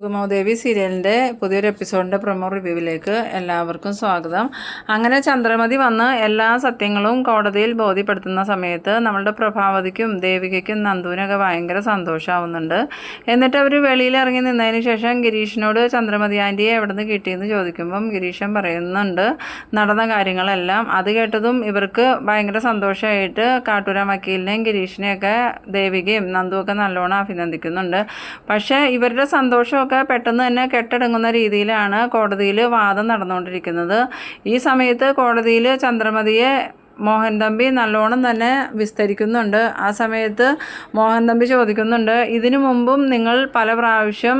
ഗുമോദേവി സീരിയലിന്റെ പുതിയൊരു എപ്പിസോഡിന്റെ പ്രൊമോ റിവ്യൂവിലേക്ക് എല്ലാവർക്കും സ്വാഗതം. അങ്ങനെ ചന്ദ്രമതി വന്ന് എല്ലാ സത്യങ്ങളും കോടതിയിൽ ബോധ്യപ്പെടുത്തുന്ന സമയത്ത് നമ്മളുടെ പ്രഭാവതിക്കും ദേവികയ്ക്കും നന്ദുവിനൊക്കെ ഭയങ്കര സന്തോഷമാവുന്നുണ്ട് എന്നിട്ട് അവർ വെളിയിൽ ഇറങ്ങി നിന്നതിന് ശേഷം ഗിരീഷിനോട് ചന്ദ്രമതി ആന്റിയെ എവിടെ നിന്ന് കിട്ടിയെന്ന് ചോദിക്കുമ്പം ഗിരീഷൻ പറയുന്നുണ്ട് നടന്ന കാര്യങ്ങളെല്ലാം അത് കേട്ടതും ഇവർക്ക് ഭയങ്കര സന്തോഷമായിട്ട് കാട്ടൂര വക്കീലിനെയും ഗിരീഷിനെയൊക്കെ ദേവികയും നന്ദുവൊക്കെ നല്ലോണം അഭിനന്ദിക്കുന്നുണ്ട്. പക്ഷേ ഇവരുടെ സന്തോഷമൊക്കെ പെട്ടെന്ന് തന്നെ കെട്ടടങ്ങുന്ന രീതിയിലാണ് കോടതിയിൽ വാദം നടന്നുകൊണ്ടിരിക്കുന്നത്. ഈ സമയത്ത് കോടതിയിൽ ചന്ദ്രമതിയെ മോഹൻ തമ്പി നല്ലോണം തന്നെ വിസ്തരിക്കുന്നുണ്ട്. ആ സമയത്ത് മോഹൻ തമ്പി ചോദിക്കുന്നുണ്ട് ഇതിനു മുമ്പും നിങ്ങൾ പല പ്രാവശ്യം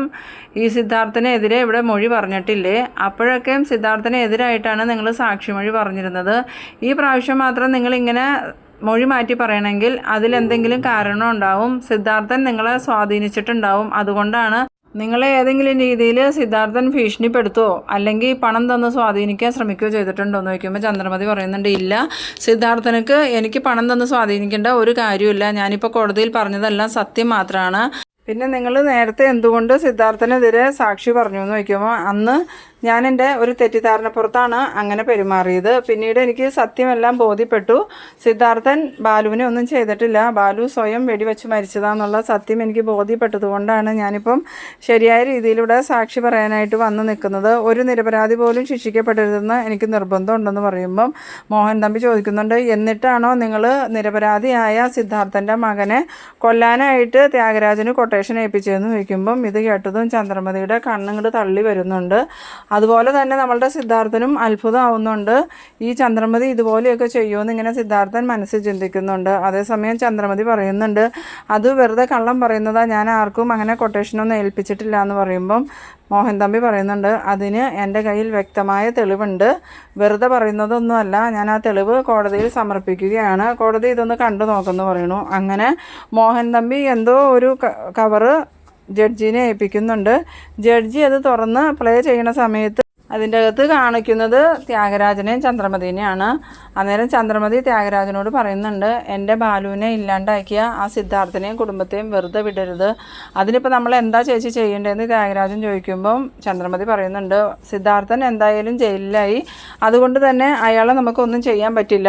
ഈ സിദ്ധാർത്ഥനെതിരെ ഇവിടെ മൊഴി പറഞ്ഞിട്ടില്ലേ? അപ്പോഴൊക്കെയും സിദ്ധാർത്ഥനെതിരായിട്ടാണ് നിങ്ങൾ സാക്ഷിമൊഴി പറഞ്ഞിരുന്നത്. ഈ പ്രാവശ്യം മാത്രം നിങ്ങളിങ്ങനെ മൊഴി മാറ്റി പറയണമെങ്കിൽ അതിലെന്തെങ്കിലും കാരണം ഉണ്ടാവും സിദ്ധാർത്ഥൻ നിങ്ങളെ സ്വാധീനിച്ചിട്ടുണ്ടാവും. അതുകൊണ്ടാണ് നിങ്ങളെ ഏതെങ്കിലും രീതിയിൽ സിദ്ധാർത്ഥൻ ഭീഷണിപ്പെടുത്തുമോ അല്ലെങ്കിൽ പണം തന്ന് സ്വാധീനിക്കാൻ ശ്രമിക്കുകയോ ചെയ്തിട്ടുണ്ടോ എന്ന് ചോദിക്കുമ്പോൾ ചന്ദ്രമതി പറയുന്നുണ്ട് ഇല്ല. സിദ്ധാർത്ഥനക്ക് എനിക്ക് പണം തന്ന് സ്വാധീനിക്കേണ്ട ഒരു കാര്യമില്ല ഞാനിപ്പോൾ കോടതിയിൽ പറഞ്ഞതെല്ലാം സത്യം മാത്രമാണ് പിന്നെ നിങ്ങൾ നേരത്തെ എന്തുകൊണ്ട് സിദ്ധാർത്ഥനെതിരെ സാക്ഷി പറഞ്ഞു എന്ന് ചോദിക്കുമ്പോൾ അന്ന് ഞാൻ എന്റെ ഒരു തെറ്റിദ്ധാരണപ്പുറത്താണ് അങ്ങനെ പെരുമാറിയത്. പിന്നീട് എനിക്ക് സത്യമെല്ലാം ബോധ്യപ്പെട്ടു. സിദ്ധാർത്ഥൻ ബാലുവിനെ ഒന്നും ചെയ്തിട്ടില്ല. ബാലു സ്വയം വെടിവെച്ച് മരിച്ചതാന്നുള്ള സത്യം എനിക്ക് ബോധ്യപ്പെട്ടതുകൊണ്ടാണ് ഞാനിപ്പം ശരിയായ രീതിയിലൂടെ സാക്ഷി പറയാനായിട്ട് വന്ന് നിൽക്കുന്നത്. ഒരു നിരപരാധി പോലും ശിക്ഷിക്കപ്പെടരുതെന്ന് എനിക്ക് നിർബന്ധമുണ്ടെന്ന് പറയുമ്പം മോഹൻ തമ്പി ചോദിക്കുന്നുണ്ട് എന്നിട്ടാണോ നിങ്ങൾ നിരപരാധിയായ സിദ്ധാർത്ഥന്റെ മകനെ കൊല്ലാനായിട്ട് ത്യാഗരാജന് കൊട്ടേഷൻ ഏൽപ്പിച്ചതെന്ന് ചോദിക്കുമ്പം ഇത് കേട്ടതും ചന്ദ്രമതിയുടെ കണ്ണുങ്ങട് തള്ളി വരുന്നുണ്ട്. അതുപോലെ തന്നെ നമ്മളുടെ സിദ്ധാർത്ഥനും അത്ഭുതമാവുന്നുണ്ട്. ഈ ചന്ദ്രമതി ഇതുപോലെയൊക്കെ ചെയ്യുമെന്ന് ഇങ്ങനെ സിദ്ധാർത്ഥൻ മനസ്സിൽ ചിന്തിക്കുന്നുണ്ട്. അതേസമയം ചന്ദ്രമതി പറയുന്നുണ്ട് അത് വെറുതെ കള്ളം പറയുന്നതാ. ഞാൻ ആർക്കും അങ്ങനെ കൊട്ടേഷനൊന്നും ഏൽപ്പിച്ചിട്ടില്ല എന്ന് പറയുമ്പം മോഹൻ തമ്പി പറയുന്നുണ്ട് അതിന് എന്റെ കയ്യിൽ വ്യക്തമായ തെളിവുണ്ട്. വെറുതെ പറയുന്നതൊന്നുമല്ല. ഞാൻ ആ തെളിവ് കോടതിയിൽ സമർപ്പിക്കുകയാണ്. കോടതി ഇതൊന്ന് കണ്ടു നോക്കുമെന്ന് പറയുന്നു. അങ്ങനെ മോഹൻ തമ്പി എന്തോ ഒരു കവറ് ജഡ്ജിനെ ഏൽപ്പിക്കുന്നുണ്ട്. ജഡ്ജി അത് തുറന്ന് പ്ലേ ചെയ്യുന്ന സമയത്ത് അതിന്റെ അകത്ത് കാണിക്കുന്നത് ത്യാഗരാജനെയും ചന്ദ്രമതിനെയാണ് അന്നേരം ചന്ദ്രമതി ത്യാഗരാജനോട് പറയുന്നുണ്ട് എന്റെ ബാലുവിനെ ഇല്ലാണ്ടാക്കിയ ആ സിദ്ധാർത്ഥനെയും കുടുംബത്തെയും വെറുതെ വിടരുത്. അതിനിപ്പോൾ നമ്മൾ എന്താ ചേച്ചി ചെയ്യേണ്ടതെന്ന് ത്യാഗരാജൻ ചോദിക്കുമ്പം ചന്ദ്രമതി പറയുന്നുണ്ട് സിദ്ധാർത്ഥൻ എന്തായാലും ജയിലിലായി. അതുകൊണ്ട് തന്നെ അയാളെ നമുക്കൊന്നും ചെയ്യാൻ പറ്റില്ല.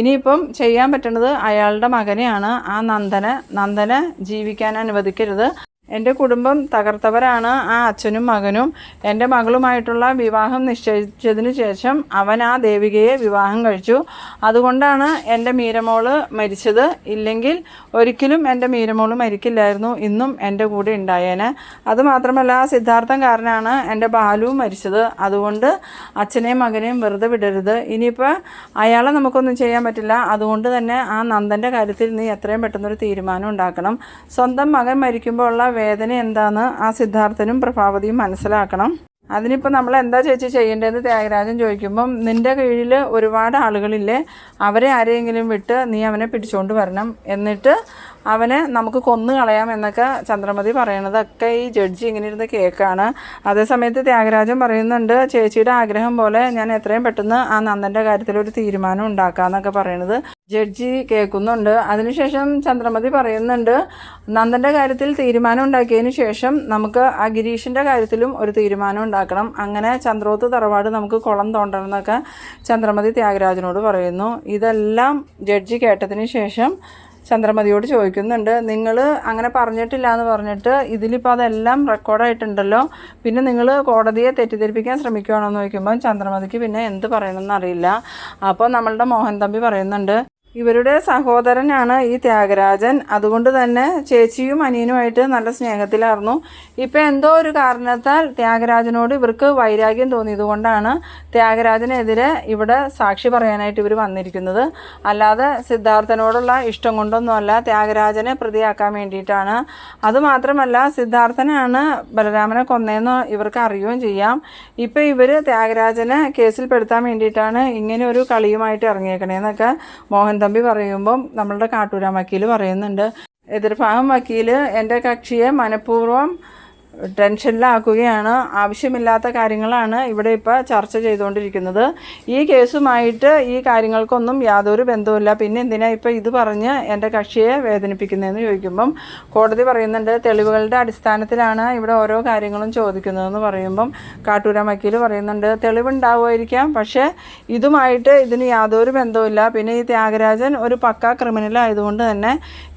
ഇനിയിപ്പം ചെയ്യാൻ പറ്റുന്നത് അയാളുടെ മകനെയാണ്. ആ നന്ദനെ നന്ദനെ ജീവിക്കാൻ അനുവദിക്കരുത്. എന്റെ കുടുംബം തകർത്തവരാണ് ആ അച്ഛനും മകനും. എന്റെ മകളുമായിട്ടുള്ള വിവാഹം നിശ്ചയിച്ചതിന് ശേഷം അവൻ ആ ദേവികയെ വിവാഹം കഴിച്ചു. അതുകൊണ്ടാണ് എന്റെ മീരമോൾ മരിച്ചത്. ഇല്ലെങ്കിൽ ഒരിക്കലും എന്റെ മീരമോൾ മരിക്കില്ലായിരുന്നു ഇന്നും എന്റെ കൂടെ ഉണ്ടായേനെ. അതുമാത്രമല്ല സിദ്ധാർത്ഥം കാരനാണ് എന്റെ ബാലു മരിച്ചത്. അതുകൊണ്ട് അച്ഛനെയും മകനെയും വെറുതെ വിടരുത്. ഇനിയിപ്പോൾ അയാളെ നമുക്കൊന്നും ചെയ്യാൻ പറ്റില്ല. അതുകൊണ്ട് തന്നെ ആ നന്ദന്റെ കാര്യത്തിൽ നീ എത്രയും പെട്ടെന്നൊരു തീരുമാനം ഉണ്ടാക്കണം. സ്വന്തം മകൻ മരിക്കുമ്പോൾ ഉള്ള വേദന എന്താണെന്ന് ആ സിദ്ധാർത്ഥനും പ്രഭാവതിയും മനസ്സിലാക്കണം. അതിനിപ്പോൾ നമ്മൾ എന്താ ചേച്ചി ചെയ്യേണ്ടതെന്ന് ത്യാഗരാജൻ ചോദിക്കുമ്പം നിന്റെ കീഴിൽ ഒരുപാട് ആളുകളില്ലേ അവരെ ആരെയെങ്കിലും വിട്ട് നീ അവനെ പിടിച്ചുകൊണ്ട് വരണം എന്നിട്ട് അവനെ നമുക്ക് കൊന്നു കളയാം എന്നൊക്കെ ചന്ദ്രമതി പറയണതൊക്കെ ഈ ജഡ്ജി ഇങ്ങനെ ഇരുന്ന് കേൾക്കാണ്. അതേസമയത്ത് ത്യാഗരാജൻ പറയുന്നുണ്ട് ചേച്ചിയുടെ ആഗ്രഹം പോലെ ഞാൻ എത്രയും പെട്ടെന്ന് ആ നന്ദന്റെ കാര്യത്തിൽ ഒരു തീരുമാനം ഉണ്ടാക്കാമെന്നൊക്കെ പറയണത് ജഡ്ജി കേൾക്കുന്നുണ്ട്. അതിനുശേഷം ചന്ദ്രമതി പറയുന്നുണ്ട് നന്ദന്റെ കാര്യത്തിൽ തീരുമാനം ഉണ്ടാക്കിയതിന് ശേഷം നമുക്ക് ആ ഗിരീഷിന്റെ കാര്യത്തിലും ഒരു തീരുമാനം ഉണ്ടാക്കണം. അങ്ങനെ ചന്ദ്രോത്ത് തറവാട് നമുക്ക് കുളം തോണ്ടണം എന്നൊക്കെ ചന്ദ്രമതി ത്യാഗരാജനോട് പറയുന്നു. ഇതെല്ലാം ജഡ്ജി കേട്ടതിന് ശേഷം ചന്ദ്രമതിയോട് ചോദിക്കുന്നുണ്ട് നിങ്ങൾ അങ്ങനെ പറഞ്ഞിട്ടില്ല എന്ന് പറഞ്ഞിട്ട് ഇതിലിപ്പോൾ അതെല്ലാം റെക്കോർഡായിട്ടുണ്ടല്ലോ പിന്നെ നിങ്ങൾ കോടതിയെ തെറ്റിദ്ധരിപ്പിക്കാൻ ശ്രമിക്കുകയാണോ എന്ന് ചോദിക്കുമ്പോൾ ചന്ദ്രമതിക്ക് പിന്നെ എന്ത് പറയണമെന്ന് അറിയില്ല. അപ്പോൾ നമ്മളുടെ മോഹൻ തമ്പി പറയുന്നുണ്ട് ഇവരുടെ സഹോദരനാണ് ഈ ത്യാഗരാജൻ. അതുകൊണ്ട് തന്നെ ചേച്ചിയും അനിയനുമായിട്ട് നല്ല സ്നേഹത്തിലായിരുന്നു ഇപ്പം എന്തോ ഒരു കാരണത്താൽ ത്യാഗരാജനോട് ഇവർക്ക് വൈരാഗ്യം തോന്നിയതുകൊണ്ടാണ് ത്യാഗരാജനെതിരെ ഇവിടെ സാക്ഷി പറയാനായിട്ട് ഇവർ വന്നിരിക്കുന്നത്. അല്ലാതെ സിദ്ധാർത്ഥനോടുള്ള ഇഷ്ടം കൊണ്ടൊന്നുമല്ല ത്യാഗരാജനെ പ്രതിയാക്കാൻ വേണ്ടിയിട്ടാണ്. അതുമാത്രമല്ല സിദ്ധാർത്ഥനാണ് ബലരാമനെ കൊന്നതെന്ന് ഇവർക്ക് അറിയുകയും ചെയ്യാം. ഇപ്പം ഇവർ ത്യാഗരാജനെ കേസിൽപ്പെടുത്താൻ വേണ്ടിയിട്ടാണ് ഇങ്ങനെ ഒരു കളിയുമായിട്ട് ഇറങ്ങിയേക്കണേന്നൊക്കെ മോഹൻ തമ്പി പറയുമ്പം നമ്മളുടെ കാട്ടൂരാൻ വക്കീൽ പറയുന്നുണ്ട്. എതിർഭാഗം വക്കീൽ എന്റെ കക്ഷിയെ മനഃപൂർവം ടെൻഷനിലാക്കുകയാണ്. ആവശ്യമില്ലാത്ത കാര്യങ്ങളാണ് ഇവിടെ ഇപ്പോൾ ചർച്ച ചെയ്തുകൊണ്ടിരിക്കുന്നത്. ഈ കേസുമായിട്ട് ഈ കാര്യങ്ങൾക്കൊന്നും യാതൊരു ബന്ധവുമില്ല. പിന്നെ എന്തിനാ ഇപ്പോൾ ഇത് പറഞ്ഞ് എന്റെ കക്ഷിയെ വേദനിപ്പിക്കുന്നതെന്ന് ചോദിക്കുമ്പം കോടതി പറയുന്നുണ്ട് തെളിവുകളുടെ അടിസ്ഥാനത്തിലാണ് ഇവിടെ ഓരോ കാര്യങ്ങളും ചോദിക്കുന്നതെന്ന് പറയുമ്പം കാട്ടൂര വക്കീൽ പറയുന്നുണ്ട് തെളിവുണ്ടാവുമായിരിക്കാം പക്ഷേ ഇതുമായിട്ട് ഇതിന് യാതൊരു ബന്ധവുമില്ല. പിന്നെ ഈ ത്യാഗരാജൻ ഒരു പക്ക ക്രിമിനൽ ആയതുകൊണ്ട് തന്നെ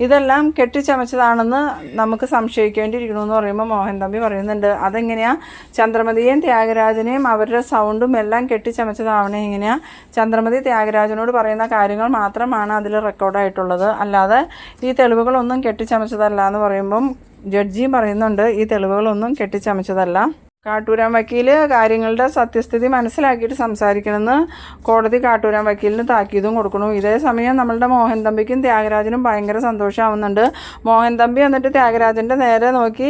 ഇതെല്ലാം കെട്ടിച്ചമച്ചതാണെന്ന് നമുക്ക് സംശയിക്കേണ്ടിയിരിക്കണമെന്ന് പറയുമ്പോൾ മോഹൻ തമ്പി പറയുന്നുണ്ട്. അതെങ്ങനെയാ? ചന്ദ്രമതിയെയും ത്യാഗരാജനെയും അവരുടെ സൗണ്ടും എല്ലാം കെട്ടിച്ചമച്ചതാവണേ എങ്ങനെയാ? ചന്ദ്രമതി ത്യാഗരാജനോട് പറയുന്ന കാര്യങ്ങൾ മാത്രമാണ് അതിൽ റെക്കോർഡായിട്ടുള്ളത് അല്ലാതെ ഈ തെളിവുകളൊന്നും കെട്ടിച്ചമച്ചതല്ല എന്ന് പറയുമ്പം ജഡ്ജിയും പറയുന്നുണ്ട് ഈ തെളിവുകളൊന്നും കെട്ടിച്ചമച്ചതല്ല. കാട്ടൂരാൻ വക്കീൽ കാര്യങ്ങളുടെ സത്യസ്ഥിതി മനസ്സിലാക്കിയിട്ട് സംസാരിക്കണമെന്ന് കോടതി കാട്ടൂരാൻ വക്കീലിന് താക്കീതും കൊടുക്കണു ഇതേ സമയം നമ്മളുടെ മോഹൻ തമ്പിക്കും ത്യാഗരാജനും ഭയങ്കര സന്തോഷമാവുന്നുണ്ട്. മോഹൻ തമ്പി എന്നിട്ട് ത്യാഗരാജന്റെ നേരെ നോക്കി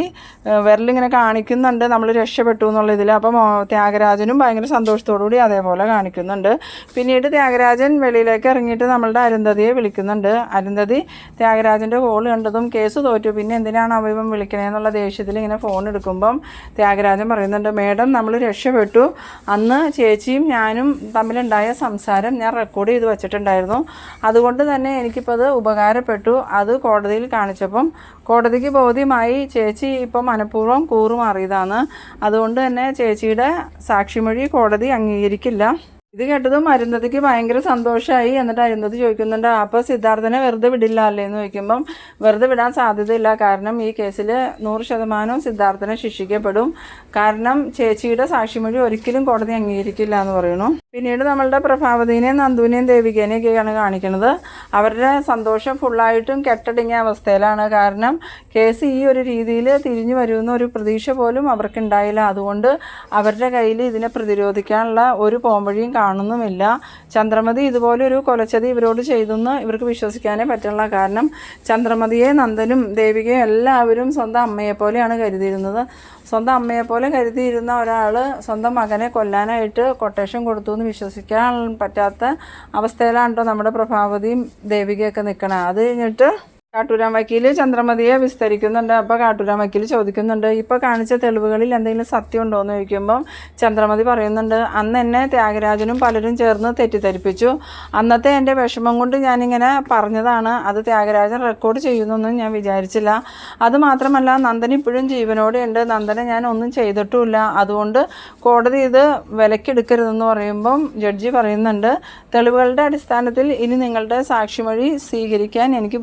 വിരലിങ്ങനെ കാണിക്കുന്നുണ്ട്. നമ്മൾ രക്ഷപ്പെട്ടു എന്നുള്ള ഇതിൽ അപ്പോൾ ത്യാഗരാജനും ഭയങ്കര സന്തോഷത്തോടുകൂടി അതേപോലെ കാണിക്കുന്നുണ്ട്. പിന്നീട് ത്യാഗരാജൻ വെളിയിലേക്ക് ഇറങ്ങിയിട്ട് നമ്മളുടെ അരുന്ധതിയെ വിളിക്കുന്നുണ്ട്. അരുന്ധതി ത്യാഗരാജന്റെ കോൾ കണ്ടതും കേസ് തോറ്റു. പിന്നെ എന്തിനാണ് അവ വിളിക്കണേ എന്നുള്ള ദേഷ്യത്തിൽ ഇങ്ങനെ ഫോൺ എടുക്കുമ്പം ത്യാഗരാജൻ പറയുന്നുണ്ട് മേഡം നമ്മൾ രക്ഷപ്പെട്ടു. അന്ന് ചേച്ചിയും ഞാനും തമ്മിലുണ്ടായ സംസാരം ഞാൻ റെക്കോർഡ് ചെയ്ത് വെച്ചിട്ടുണ്ടായിരുന്നു. അതുകൊണ്ട് തന്നെ എനിക്കിപ്പോൾ അത് ഉപകാരപ്പെട്ടു. അത് കോടതിയിൽ കാണിച്ചപ്പം കോടതിക്ക് ബോധ്യമായി ചേച്ചി ഇപ്പം മനഃപൂർവം കൂറുമാറിയതാണ്. അതുകൊണ്ട് തന്നെ ചേച്ചിയുടെ സാക്ഷിമൊഴി കോടതി അംഗീകരിക്കില്ല. ഇത് കേട്ടതും അരുന്ധതിക്ക് ഭയങ്കര സന്തോഷമായി എന്നിട്ട് അരുന്ധതി ചോദിക്കുന്നുണ്ട് അപ്പോൾ സിദ്ധാർത്ഥനെ വെറുതെ വിടില്ല അല്ലേ? എന്ന് ചോദിക്കുമ്പം വെറുതെ വിടാൻ സാധ്യതയില്ല. കാരണം ഈ കേസിൽ നൂറ് ശതമാനവും സിദ്ധാർത്ഥനെ ശിക്ഷിക്കപ്പെടും. കാരണം ചേച്ചിയുടെ സാക്ഷിമൊഴി ഒരിക്കലും കോടതി അംഗീകരിക്കില്ല എന്ന് പറയുന്നു. പിന്നീട് നമ്മളുടെ പ്രഭാവതിനെയും നന്ദുവിനെയും ദേവികേനെയൊക്കെയാണ് കാണിക്കുന്നത്. അവരുടെ സന്തോഷം ഫുള്ളായിട്ടും കെട്ടടിങ്ങിയ അവസ്ഥയിലാണ്. കാരണം കേസ് ഈ ഒരു രീതിയിൽ തിരിഞ്ഞു വരുമെന്ന ഒരു പ്രതീക്ഷ പോലും അവർക്കുണ്ടായില്ല. അതുകൊണ്ട് അവരുടെ കയ്യിൽ ഇതിനെ പ്രതിരോധിക്കാനുള്ള ഒരു പോംവഴിയും കാണുന്നുമില്ല. ചന്ദ്രമതി ഇതുപോലൊരു കൊലച്ചതി ഇവരോട് ചെയ്തെന്ന് ഇവർക്ക് വിശ്വസിക്കാനേ പറ്റുള്ള കാരണം ചന്ദ്രമതിയെ നന്ദനും ദേവികയും എല്ലാവരും സ്വന്തം അമ്മയെപ്പോലെയാണ് കരുതിയിരുന്നത്. സ്വന്തം അമ്മയെ പോലെ കരുതിയിരുന്ന ഒരാൾ സ്വന്തം മകനെ കൊല്ലാനായിട്ട് കൊട്ടേഷൻ കൊടുത്തു എന്ന് വിശ്വസിക്കാൻ പറ്റാത്ത അവസ്ഥയിലാണ് കേട്ടോ നമ്മുടെ പ്രഭാവതിയും ദേവികയൊക്കെ നിൽക്കണത് അത് കഴിഞ്ഞിട്ട് കാട്ടൂരാൻ വക്കീൽ ചന്ദ്രമതിയെ വിസ്തരിക്കുന്നുണ്ട്. അപ്പോൾ കാട്ടൂരാൻ വക്കീൽ ചോദിക്കുന്നുണ്ട് ഇപ്പോൾ കാണിച്ച തെളിവുകളിൽ എന്തെങ്കിലും സത്യം ഉണ്ടോ എന്ന് ചോദിക്കുമ്പം ചന്ദ്രമതി പറയുന്നുണ്ട് അന്ന് എന്നെ ത്യാഗരാജനും പലരും ചേർന്ന് തെറ്റിദ്ധരിപ്പിച്ചു. അന്നത്തെ എന്റെ വിഷമം കൊണ്ട് ഞാനിങ്ങനെ പറഞ്ഞതാണ്. അത് ത്യാഗരാജൻ റെക്കോർഡ് ചെയ്യുന്നൊന്നും ഞാൻ വിചാരിച്ചില്ല. അതുമാത്രമല്ല നന്ദൻ ഇപ്പോഴും ജീവനോടെ ഉണ്ട് നന്ദനെ ഞാൻ ഒന്നും ചെയ്തിട്ടുമില്ല. അതുകൊണ്ട് കോടതി ഇത് വിലക്കെടുക്കരുതെന്ന് പറയുമ്പം ജഡ്ജി പറയുന്നുണ്ട് തെളിവുകളുടെ അടിസ്ഥാനത്തിൽ ഇനി നിങ്ങളുടെ സാക്ഷിമൊഴി സ്വീകരിക്കാൻ എനിക്ക്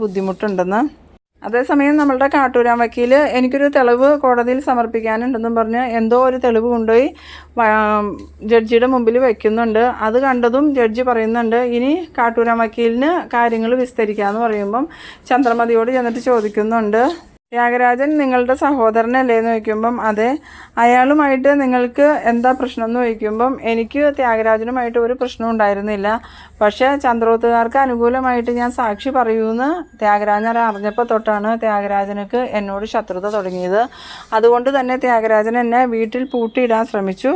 ബുദ്ധിമുട്ടുണ്ടെന്ന് അതേസമയം നമ്മളുടെ കാട്ടൂരാൻ വക്കീൽ എനിക്കൊരു തെളിവ് കോടതിയിൽ സമർപ്പിക്കാനുണ്ടെന്നും പറഞ്ഞ് എന്തോ ഒരു തെളിവ് കൊണ്ടുപോയി ജഡ്ജിയുടെ മുമ്പിൽ വയ്ക്കുന്നുണ്ട് അത് കണ്ടതും ജഡ്ജി പറയുന്നുണ്ട് ഇനി കാട്ടൂരാൻ വക്കീലിന് കാര്യങ്ങൾ വിസ്തരിക്കാമെന്ന് പറയുമ്പം ചന്ദ്രമതിയോട് ചെന്നിട്ട് ചോദിക്കുന്നുണ്ട്. ത്യാഗരാജൻ നിങ്ങളുടെ സഹോദരനല്ലേ എന്ന് ചോദിക്കുമ്പം അതെ. അയാളുമായിട്ട് നിങ്ങൾക്ക് എന്താ പ്രശ്നം എന്ന് ചോദിക്കുമ്പം എനിക്ക് ത്യാഗരാജനുമായിട്ട് ഒരു പ്രശ്നവും ഉണ്ടായിരുന്നില്ല. പക്ഷേ ചന്ദ്രോത്തുകാർക്ക് അനുകൂലമായിട്ട് ഞാൻ സാക്ഷി പറയൂന്ന് ത്യാഗരാജൻ അറിഞ്ഞപ്പോൾ തൊട്ടാണ് ത്യാഗരാജനക്ക് എന്നോട് ശത്രുത തുടങ്ങിയത്. അതുകൊണ്ട് തന്നെ ത്യാഗരാജൻ എന്നെ വീട്ടിൽ പൂട്ടിയിടാൻ ശ്രമിച്ചു.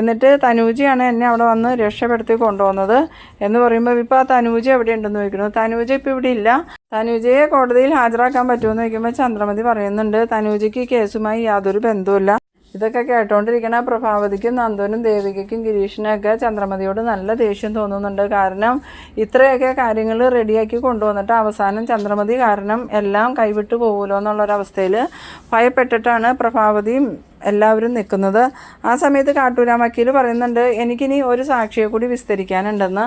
എന്നിട്ട് തനൂജിയാണ് എന്നെ അവിടെ വന്ന് രക്ഷപ്പെടുത്തി കൊണ്ടുപോകുന്നത് എന്ന് പറയുമ്പോൾ ഇപ്പോൾ ആ തനൂജ എവിടെ ഉണ്ടെന്ന് ചോദിക്കുന്നു. തനൂജ ഇപ്പോൾ ഇവിടെ ഇല്ല. തനൂജയെ കോടതിയിൽ ഹാജരാക്കാൻ പറ്റുമെന്ന് ചോദിക്കുമ്പോൾ ചന്ദ്രമതി പറയുന്നുണ്ട് തനൂജയ്ക്ക് കേസുമായി യാതൊരു ബന്ധവുമില്ല. ഇതൊക്കെ കേട്ടോണ്ടിരിക്കണ പ്രഭാവതിക്കും നന്ദനും ദേവികയ്ക്കും ഗിരീഷിനൊക്കെ ചന്ദ്രമതിയോട് നല്ല ദേഷ്യം തോന്നുന്നുണ്ട്. കാരണം ഇത്രയൊക്കെ കാര്യങ്ങൾ റെഡിയാക്കി കൊണ്ടുവന്നിട്ട് അവസാനം ചന്ദ്രമതി കാരണം എല്ലാം കൈവിട്ടു പോകുമല്ലോ എന്നുള്ളൊരവസ്ഥയിൽ ഭയപ്പെട്ടിട്ടാണ് പ്രഭാവതിയും എല്ലാവരും നിൽക്കുന്നത്. ആ സമയത്ത് കാട്ടൂരാം വക്കീൽ പറയുന്നുണ്ട് എനിക്കിനി ഒരു സാക്ഷിയെ കൂടി വിസ്തരിക്കാനുണ്ടെന്ന്.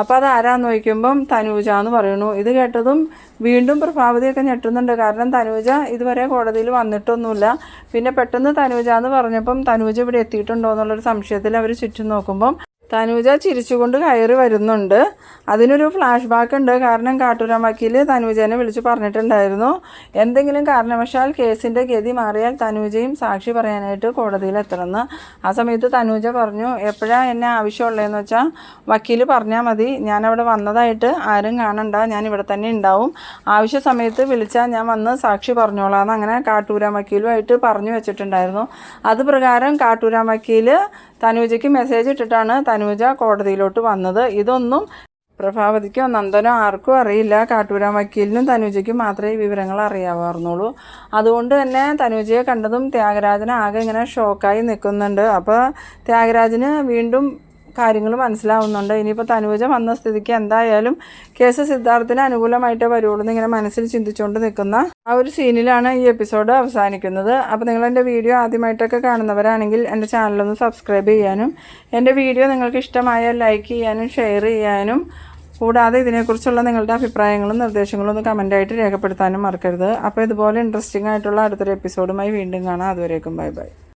അപ്പോൾ അത് ആരാന്ന് ചോദിക്കുമ്പം തനൂജ എന്ന് പറയുന്നു. ഇത് കേട്ടതും വീണ്ടും പ്രഭാവതിയൊക്കെ ഞെട്ടുന്നുണ്ട്. കാരണം തനൂജ ഇതുവരെ കോടതിയിൽ വന്നിട്ടൊന്നുമില്ല. പിന്നെ പെട്ടെന്ന് തനൂജ എന്ന് പറഞ്ഞപ്പം തനൂജ ഇവിടെ എത്തിയിട്ടുണ്ടോ എന്നുള്ളൊരു സംശയത്തിൽ അവർ ചുറ്റും നോക്കുമ്പം തനൂജ ചിരിച്ചുകൊണ്ട് കയറി വരുന്നുണ്ട്. അതിനൊരു ഫ്ലാഷ് ബാക്ക് ഉണ്ട്. കാരണം കാട്ടൂരാൻ വക്കീൽ തനൂജനെ വിളിച്ച് പറഞ്ഞിട്ടുണ്ടായിരുന്നു. എന്തെങ്കിലും കാരണവശാൽ കേസിന്റെ ഗതി മാറിയാൽ തനൂജയും സാക്ഷി പറയാനായിട്ട് കോടതിയിൽ എത്തണമെന്ന് ആ സമയത്ത് തനൂജ പറഞ്ഞു എപ്പോഴാണ് എന്നെ ആവശ്യമുള്ളതെന്ന് വെച്ചാൽ വക്കീൽ പറഞ്ഞാൽ മതി. ഞാൻ അവിടെ വന്നതായിട്ട് ആരും കാണണ്ട. ഞാൻ ഇവിടെ തന്നെ ഉണ്ടാവും. ആവശ്യ സമയത്ത് വിളിച്ചാൽ ഞാൻ വന്ന് സാക്ഷി പറഞ്ഞോളാം എന്ന് അങ്ങനെ കാട്ടൂരാൻ പറഞ്ഞു വെച്ചിട്ടുണ്ടായിരുന്നു. അത് പ്രകാരം കാട്ടൂരാൻ വക്കീൽ തനൂജയ്ക്ക് മെസ്സേജ് ഇട്ടിട്ടാണ് തനൂജ കോടതിയിലോട്ട് വന്നത്. ഇതൊന്നും പ്രഭാവതിക്കോ നന്ദനോ ആർക്കും അറിയില്ല. കാട്ടൂരാൻ വക്കീലിനും തനുജയ്ക്കും മാത്രമേ ഈ വിവരങ്ങൾ അറിയാവാറുന്നുള്ളൂ. അതുകൊണ്ട് തന്നെ തനുജയെ കണ്ടതും ത്യാഗരാജന് ആകെ ഇങ്ങനെ ഷോക്കായി നിൽക്കുന്നുണ്ട്. അപ്പോൾ ത്യാഗരാജന് വീണ്ടും കാര്യങ്ങൾ മനസ്സിലാവുന്നുണ്ട്. ഇനിയിപ്പോൾ തനുവജ വന്ന സ്ഥിതിക്ക് എന്തായാലും കേസ് സിദ്ധാർത്ഥത്തിന് അനുകൂലമായിട്ടേ വരുള്ളൂ എന്നിങ്ങനെ മനസ്സിൽ ചിന്തിച്ചുകൊണ്ട് നിൽക്കുന്ന ആ ഒരു സീനിലാണ് ഈ എപ്പിസോഡ് അവസാനിക്കുന്നത്. അപ്പോൾ നിങ്ങൾ എന്റെ വീഡിയോ ആദ്യമായിട്ടൊക്കെ കാണുന്നവരാണെങ്കിൽ എന്റെ ചാനലൊന്ന് സബ്സ്ക്രൈബ് ചെയ്യാനും എന്റെ വീഡിയോ നിങ്ങൾക്ക് ഇഷ്ടമായാൽ ലൈക്ക് ചെയ്യാനും ഷെയർ ചെയ്യാനും കൂടാതെ ഇതിനെക്കുറിച്ചുള്ള നിങ്ങളുടെ അഭിപ്രായങ്ങളും നിർദ്ദേശങ്ങളും ഒന്ന് കമന്റായിട്ട് രേഖപ്പെടുത്താനും മറക്കരുത്. അപ്പോൾ ഇതുപോലെ ഇൻട്രസ്റ്റിംഗ് ആയിട്ടുള്ള അടുത്തൊരു എപ്പിസോഡുമായി വീണ്ടും കാണാം. അതുവരേക്കും ബൈ ബൈ